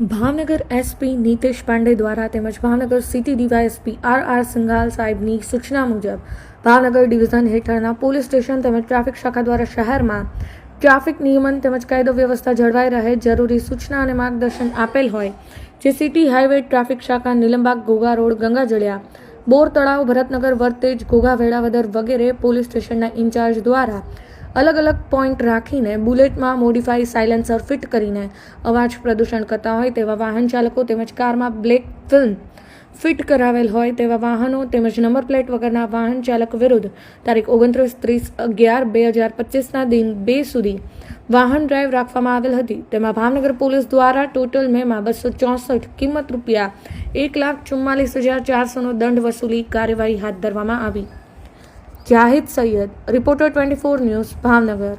Bhavnagar SP Nitish Pandey દ્વારા તેમજ Bhavnagar city DYSP R R Singhal સાહેબની સૂચના મુજબ ભાવનગર ડિવિઝન હેઠળના પોલીસ સ્ટેશન તેમજ ટ્રાફિક શાખા દ્વારા શહેરમાં ટ્રાફિક નિયમન તેમજ કાયદો વ્યવસ્થા જળવાઈ રહે જરૂરી સૂચના અને માર્ગદર્શન આપેલ હોય, જે સિટી હાઈવે ટ્રાફિક શાખા નીલમબાગ ઘોઘા રોડ ગંગાજળિયા, બોર તળાવ ભરતનગર વર્તેજ ઘોઘા વેળાવદર વગેરે પોલીસ સ્ટેશનના ઇન્ચાર્જ દ્વારા અલગ અલગ પોઈન્ટ રાખીને બુલેટમાં મોડિફાઈ સાયલેન્સર ફિટ કરીને અવાજ પ્રદૂષણ કરતા હોય તેવા વાહન ચાલકો તેમજ કારમાં બ્લેક ફિલ્મ ફિટ કરાવેલ હોય તેવા વાહનો તેમજ નંબર પ્લેટ વગરના વાહન ચાલક વિરુદ્ધ તારીખ ઓગણત્રીસ ત્રીસ અગિયાર બે હજાર પચીસના દિન બે સુધી વાહન ડ્રાઈવ રાખવામાં આવેલ હતી. તેમાં ભાવનગર પોલીસ દ્વારા ટોટલ મેમાં બસો ચોસઠ કિંમત રૂપિયા એક લાખ ચુમ્માલીસ હજાર ચારસોનો દંડ વસૂલી કાર્યવાહી હાથ ધરવામાં આવી. Zahid Sayed reporter twenty four news Bhavnagar.